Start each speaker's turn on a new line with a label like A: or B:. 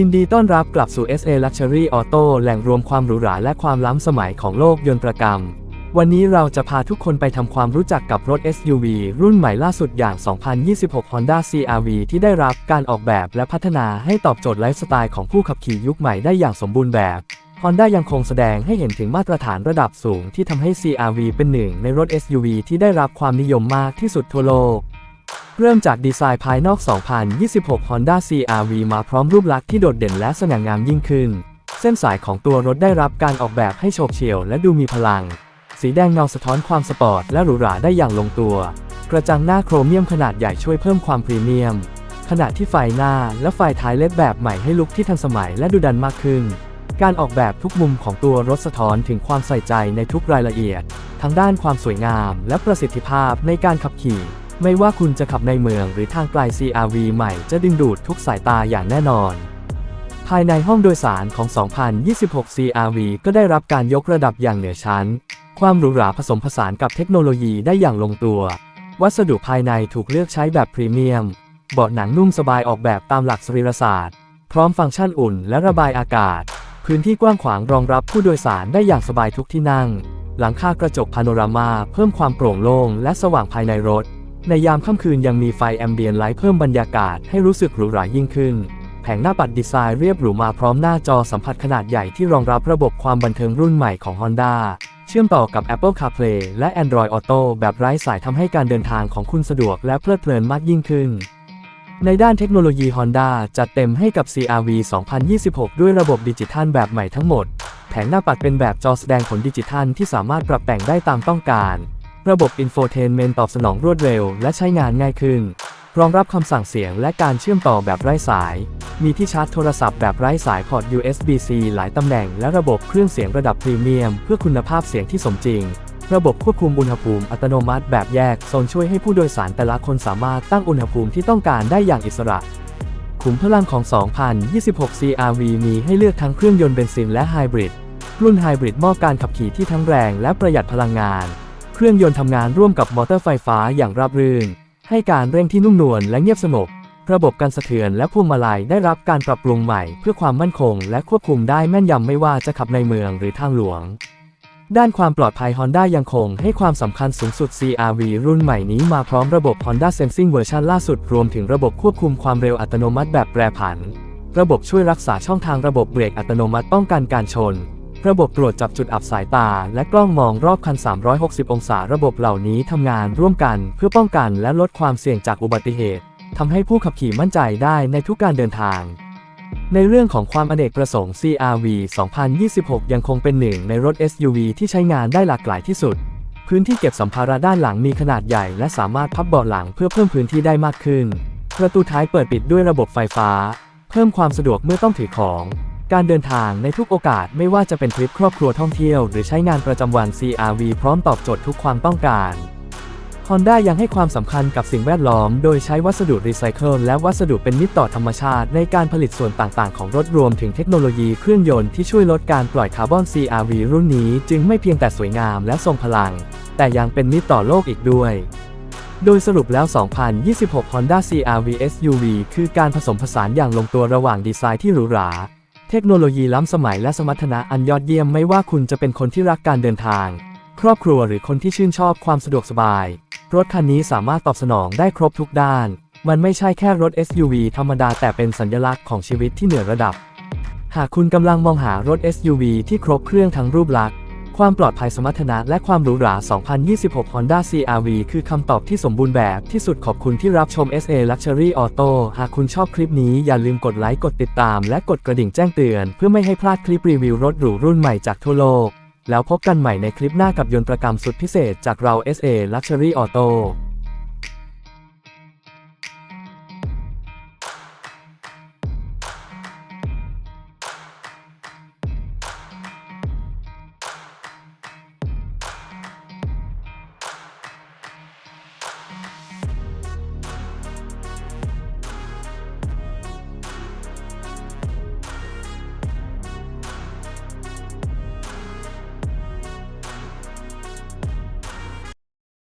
A: ยินดีต้อนรับกลับสู่ SA Luxury Auto แหล่งรวมความหรูหราและความล้ำสมัยของโลกยนตรกรรม วันนี้เราจะพาทุกคนไปทำความรู้จักกับรถ SUV รุ่นใหม่ล่าสุดอย่าง 2026 Honda CR-V ที่ได้รับการออกแบบและพัฒนาให้ตอบโจทย์ไลฟ์สไตล์ของผู้ขับขี่ยุคใหม่ได้อย่างสมบูรณ์แบบ Honda ยังคงแสดงให้เห็นถึงมาตรฐานระดับสูงที่ทำให้ CR-V เป็นหนึ่งในรถ SUV ที่ได้รับความนิยมมากที่สุดทั่วโลก เริ่มจากดีไซน์ภายนอก 2026 Honda CR-V มาพร้อมรูปลักษณ์ที่โดดเด่นและสง่างามยิ่งขึ้น เส้นสายของตัวรถได้รับการออกแบบให้โฉบเฉี่ยวและดูมีพลัง สีแดงเงาสะท้อนความสปอร์ตและหรูหราได้อย่างลงตัว กระจังหน้าโครเมียมขนาดใหญ่ช่วยเพิ่มความพรีเมียม ขณะที่ไฟหน้าและไฟท้ายเล็ดแบบใหม่ให้ลุคที่ทันสมัยและดูดันมากขึ้น การออกแบบทุกมุมของตัวรถสะท้อนถึงความใส่ใจในทุกรายละเอียด ทั้งด้านความสวยงาม และประสิทธิภาพในการขับขี่ ไม่ว่าคุณจะขับในเมืองหรือทางไกล CRV ใหม่จะดึงดูดทุกสายตาอย่างแน่นอน ภายในห้องโดยสารของ 2026 CRV ก็ได้รับการยกระดับอย่างเหนือชั้น ความหรูหราผสมผสานกับเทคโนโลยีได้อย่างลงตัว วัสดุภายในถูกเลือกใช้แบบพรีเมียม เบาะหนังนุ่มสบายออกแบบตามหลักสรีรศาสตร์ พร้อมฟังก์ชันอุ่นและระบายอากาศ พื้นที่กว้างขวางรองรับผู้โดยสารได้อย่างสบายทุกที่นั่ง หลังคากระจกพาโนรามาเพิ่มความโปร่งโล่งและสว่างภายในรถ ในยามค่ำคืนยังมีไฟแอมเบียนไลท์เพิ่มบรรยากาศให้รู้สึกหรูหรายิ่งขึ้น แผงหน้าปัดดีไซน์เรียบหรูมาพร้อมหน้าจอสัมผัสขนาดใหญ่ที่รองรับระบบความบันเทิงรุ่นใหม่ของ Honda เชื่อมต่อกับ Apple CarPlay และ Android Auto แบบไร้สายทำให้การเดินทางของคุณสะดวกและเพลิดเพลินมากยิ่งขึ้น ในด้านเทคโนโลยี Honda จัดเต็มให้กับ CRV 2026 ด้วยระบบดิจิทัลแบบใหม่ทั้งหมด แผงหน้าปัดเป็นแบบจอแสดงผลดิจิทัลที่สามารถปรับแต่งได้ตามต้องการ ระบบ Infotainment ตอบสนองรวดเร็วและใช้งานง่ายขึ้น รองรับคำสั่งเสียงและการเชื่อมต่อแบบไร้สาย มีที่ชาร์จโทรศัพท์แบบไร้สายพอร์ต USB-C หลายตำแหน่งและระบบเครื่องเสียงระดับพรีเมียม เพื่อคุณภาพเสียงที่สมจริง ระบบควบคุมอุณหภูมิอัตโนมัติแบบแยกโซนช่วยให้ผู้โดยสารแต่ละคนสามารถตั้งอุณหภูมิที่ต้องการได้อย่างอิสระขุมพลังของ 2026 CRV มีให้เลือกทั้งเครื่องยนต์เบนซินและไฮบริด รุ่นไฮบริดมอบการขับขี่ที่ทั้งแรงและประหยัดพลังงาน เครื่องยนต์ทำงานร่วมกับมอเตอร์ไฟฟ้าอย่างราบรื่น ให้การเร่งที่นุ่มนวลและเงียบสงบ ระบบการสะเทือนและพวงมาลัยได้รับการปรับปรุงใหม่เพื่อความมั่นคง และควบคุมได้แม่นยำไม่ว่าจะขับในเมืองหรือทางหลวง ด้านความปลอดภัย Honda ยังคงให้ความสำคัญสูงสุด CRV รุ่นใหม่นี้มาพร้อมระบบ Honda Sensing เวอร์ชันล่าสุดรวมถึงระบบควบคุมความเร็วอัตโนมัติแบบแปรผัน ระบบช่วยรักษาช่องทางระบบเบรกอัตโนมัติป้องกันการชน ระบบตรวจจับจุดอับสายตา และกล้องมองรอบคัน 360 องศาระบบเหล่านี้ทำงานร่วมกันเพื่อป้องกันและลดความเสี่ยงจากอุบัติเหตุทำให้ผู้ขับขี่มั่นใจได้ในทุกการเดินทาง ในเรื่องของความอเนกประสงค์ CRV 2026 ยังคงเป็นหนึ่งในรถ SUV ที่ใช้งานได้หลากหลายที่สุด พื้นที่เก็บสัมภาระด้านหลังมีขนาดใหญ่ และสามารถพับเบาะหลังเพื่อเพิ่มพื้นที่ได้มากขึ้น ประตูท้ายเปิดปิดด้วยระบบไฟฟ้า เพิ่มความสะดวกเมื่อต้องถือของ การเดินทางในทุกโอกาสไม่ว่าจะเป็นทริปครอบครัวท่องเที่ยว หรือใช้งานประจำวัน CRV พร้อมตอบโจทย์ทุกความต้องการ Honda ยังให้ความสำคัญกับสิ่งแวดล้อม โดยใช้วัสดุรีไซเคิลและวัสดุเป็นมิตรต่อธรรมชาติ ในการผลิตส่วนต่างๆ ของรถรวมถึงเทคโนโลยีเครื่องยนต์ที่ช่วยลดการปล่อยคาร์บอน CRV รุ่นนี้จึงไม่เพียงแต่สวยงามและทรงพลัง แต่ยังเป็นมิตรต่อโลกอีกด้วยโดยสรุปแล้ว 2026 Honda CRV SUV คือการผสมผสานอย่างลงตัวระหว่างดีไซน์ที่หรูหรา เทคโนโลยีล้ำสมัยและสมรรถนะอันยอดเยี่ยมไม่ว่าคุณจะเป็นคนที่รักการเดินทาง ครอบครัวหรือคนที่ชื่นชอบความสะดวกสบาย รถคันนี้สามารถตอบสนองได้ครบทุกด้าน มันไม่ใช่แค่รถ SUV ธรรมดาแต่เป็นสัญลักษณ์ของชีวิตที่เหนือระดับ หากคุณกำลังมองหารถ SUV ที่ครบเครื่องทั้งรูปลักษณ์ ความปลอดภัยสมรรถนะและความหรูหรา 2026 Honda CRV คือคำตอบที่สมบูรณ์แบบที่สุดขอบคุณที่รับชม SA Luxury Auto หากคุณชอบคลิปนี้อย่าลืมกดไลค์ กดติดตาม และกดกระดิ่งแจ้งเตือน เพื่อไม่ให้พลาดคลิปรีวิวรถหรูรุ่นใหม่จากทั่วโลก แล้วพบกันใหม่ในคลิปหน้ากับยนต์ประกรรมสุดพิเศษจากเรา SA Luxury Auto